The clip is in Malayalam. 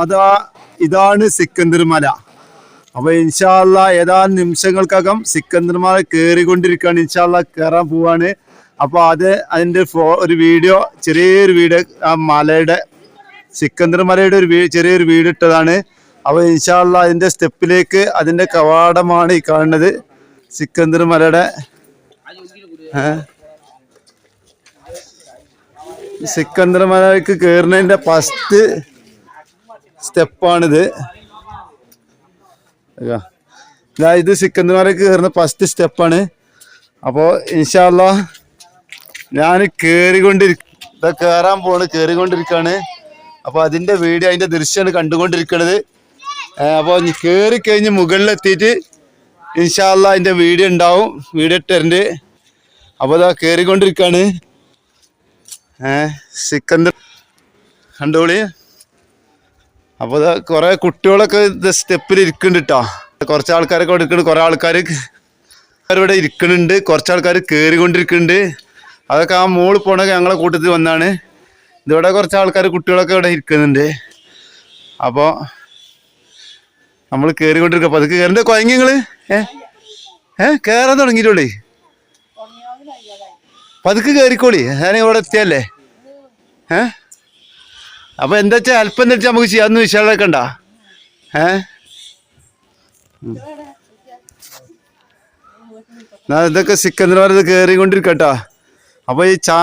അതാ ഇതാണ് സിക്കന്ദർ മല. അപ്പൊ ഇൻഷാല്ല ഏതാനും നിമിഷങ്ങൾക്കകം സിക്കന്ദർ മല കേറിക്കൊണ്ടിരിക്കുകയാണ്. ഇൻഷാല്ല കയറാൻ പോവാണ്. അപ്പൊ അത് അതിന്റെ ഒരു വീഡിയോ ചെറിയൊരു വീഡിയോ ആ മലയുടെ സിക്കന്ദർ മലയുടെ ഒരു ചെറിയൊരു വീട് ഇട്ടതാണ്. അപ്പൊ ഇൻഷാല്ല അതിന്റെ സ്റ്റെപ്പിലേക്ക് അതിന്റെ കവാടമാണ് ഈ കാണുന്നത്. സിക്കന്ദർ മലയുടെ ഏഹ് സിക്കന്ദർ കയറുന്നതിന്റെ ഫസ്റ്റ് സ്റ്റെപ്പാണിത്. ഇതാ. ഇതാ ഇത് സിക്കന്ദർ മലയ്ക്ക് കയറുന്ന ഫസ്റ്റ് സ്റ്റെപ്പാണ്. അപ്പോൾ ഇൻഷാല്ല ഞാൻ കയറിക്കൊണ്ടിരിക്ക കയറാൻ പോണ് കയറിക്കൊണ്ടിരിക്കുകയാണ് അപ്പോൾ അതിന്റെ വീഡിയോ അതിന്റെ ദൃശ്യമാണ് കണ്ടുകൊണ്ടിരിക്കുന്നത് അപ്പോൾ കയറി കഴിഞ്ഞ് മുകളിലെത്തിയിട്ട് ഇൻഷാല്ല അതിന്റെ വീഡിയോ ഉണ്ടാവും വീഡിയോ ഇട്ടുണ്ട് അപ്പോൾ ഇതാ കയറിക്കൊണ്ടിരിക്കുകയാണ് സിക്കന്ദർ കണ്ടോളി. അപ്പോൾ കുറേ കുട്ടികളൊക്കെ ഇത് സ്റ്റെപ്പിൽ ഇരിക്കുന്നുണ്ട് കേട്ടോ കുറച്ച് ആൾക്കാരൊക്കെ എടുക്കുന്നുണ്ട് കുറേ ആൾക്കാർ ഇവിടെ ഇരിക്കുന്നുണ്ട് കുറച്ച് ആൾക്കാർ കയറിക്കൊണ്ടിരിക്കുന്നുണ്ട് അതൊക്കെ ആ മോൾ പോണ ഞങ്ങളെ കൂട്ടത്തിൽ വന്നാണ്. ഇതിവിടെ കുറച്ച് ആൾക്കാർ കുട്ടികളൊക്കെ ഇവിടെ ഇരിക്കുന്നുണ്ട്. അപ്പോൾ നമ്മൾ കയറിക്കൊണ്ടിരിക്കുക അപ്പോൾ അതൊക്കെ കയറിന്റെ കുഴങ്ങി നിങ്ങൾ ഏ? ഏ? കയറാൻ തുടങ്ങിയിട്ടുള്ളേ പതുക്കെ കയറിക്കോളി ഞാൻ ഇവിടെ എത്തിയല്ലേ? ഏ? അപ്പൊ എന്താ വെച്ചാൽ അല്പം എന്താ വെച്ചാൽ നമുക്ക് ചെയ്യാന്ന് വിശാലക്കണ്ട ഏ? ഇതൊക്കെ സിക്കന്ദർമാർ ഇത് കയറിക്കൊണ്ടിരിക്കട്ടോ അപ്പൊ ഈ ചാ